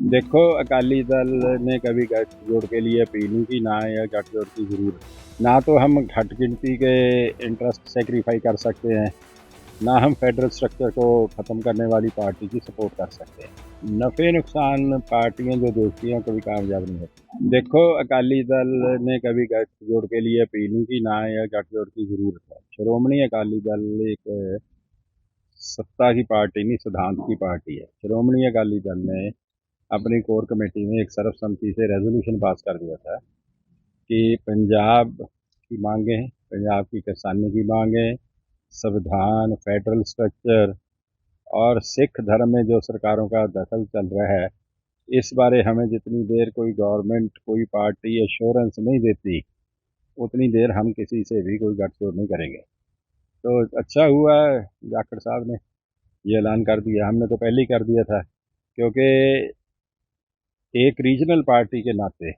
देखो, अकाली दल ने कभी गठजोड़ के लिए नहीं की ना या गठजोड़ की ज़रूरत ना तो हम घट गिनती के इंटरेस्ट सेक्रीफाई कर सकते हैं, ना हम फेडरल स्ट्रक्चर को ख़त्म करने वाली पार्टी की सपोर्ट कर सकते हैं। नफ़े नुकसान पार्टियाँ जो देखती हैं, कभी कामयाब नहीं होती। देखो, अकाली दल ने कभी गठजोड़ के लिए नहीं की ना या गठजोड़ की ज़रूरत है। श्रोमणी अकाली दल एक सत्ता की पार्टी नहीं, सिद्धांत की पार्टी है। श्रोमणी अकाली दल ने अपनी कोर कमेटी में एक सर्वसम्मति से रेजोल्यूशन पास कर दिया था कि पंजाब की मांगें पंजाब की किसानी की मांगें संविधान फेडरल स्ट्रक्चर और सिख धर्म में जो सरकारों का दखल चल रहा है, इस बारे हमें जितनी देर कोई गवर्नमेंट कोई पार्टी एश्योरेंस नहीं देती, उतनी देर हम किसी से भी कोई गठजोड़ नहीं करेंगे। तो अच्छा हुआ जाखड़ साहब ने ये ऐलान कर दिया। हमने तो पहले ही कर दिया था, क्योंकि एक रीजनल पार्टी के नाते,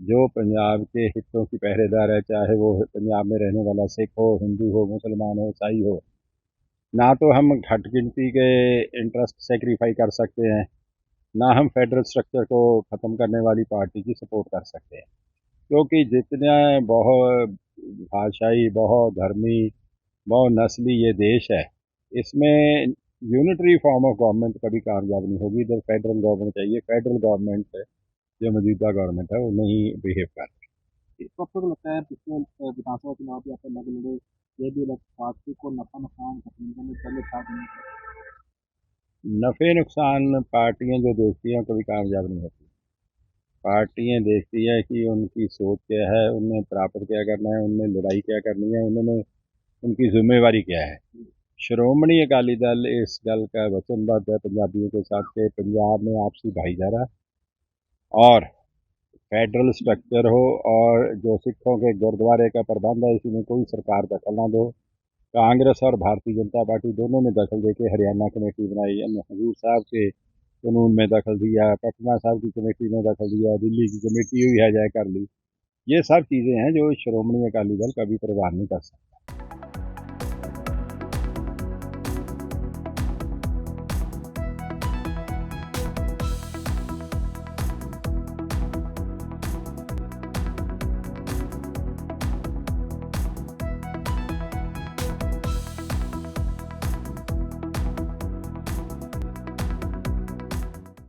जो पंजाब के हितों की पहरेदार है, चाहे वो पंजाब में रहने वाला सिख हो, हिंदू हो, मुसलमान हो, ईसाई हो, ना तो हम घट गिनती के इंटरेस्ट सेक्रीफाई कर सकते हैं, ना हम फेडरल स्ट्रक्चर को ख़त्म करने वाली पार्टी की सपोर्ट कर सकते हैं। क्योंकि जितने बहुत भाषाई, बहुत धर्मी, बहुत नस्ली ये देश है, इसमें यूनिटरी फॉर्म ऑफ़ गवर्नमेंट कभी कामयाब नहीं होगी। इधर फेडरल गवर्नमेंट चाहिए फेडरल गवर्नमेंट जो मौजूदा गवर्नमेंट है वो नहीं बिहेव कर रही। तो लगता है पिछले विधानसभा चुनाव लगे ये भी पार्टी को नफा नुकसान पहले नफ़े नुकसान पार्टियाँ जो देखती हैं कभी कामयाब नहीं होती। पार्टियाँ देखती है कि उनकी सोच क्या है उनमें प्राप्त क्या करना है उनमें लड़ाई क्या करनी है उन्होंने उनकी जिम्मेवारी क्या है। श्रोमणी अकाली दल इस दल का वचनबद्ध है पंजाबियों के साथ के पंजाब में आपसी भाईचारा और फेडरल स्ट्रक्चर हो और जो सिखों के गुरुद्वारे का प्रबंध है इसमें कोई सरकार दखल ना दो कांग्रेस और भारतीय जनता पार्टी दोनों ने दखल देके हरियाणा कमेटी बनाई हजूर साहब के कानून में दखल दिया पटना साहब की कमेटी में दखल दिया दिल्ली की कमेटी हुई है जाए कर ली ये सब चीज़ें हैं जो श्रोमणी अकाली दल कभी प्रवान नहीं कर सकता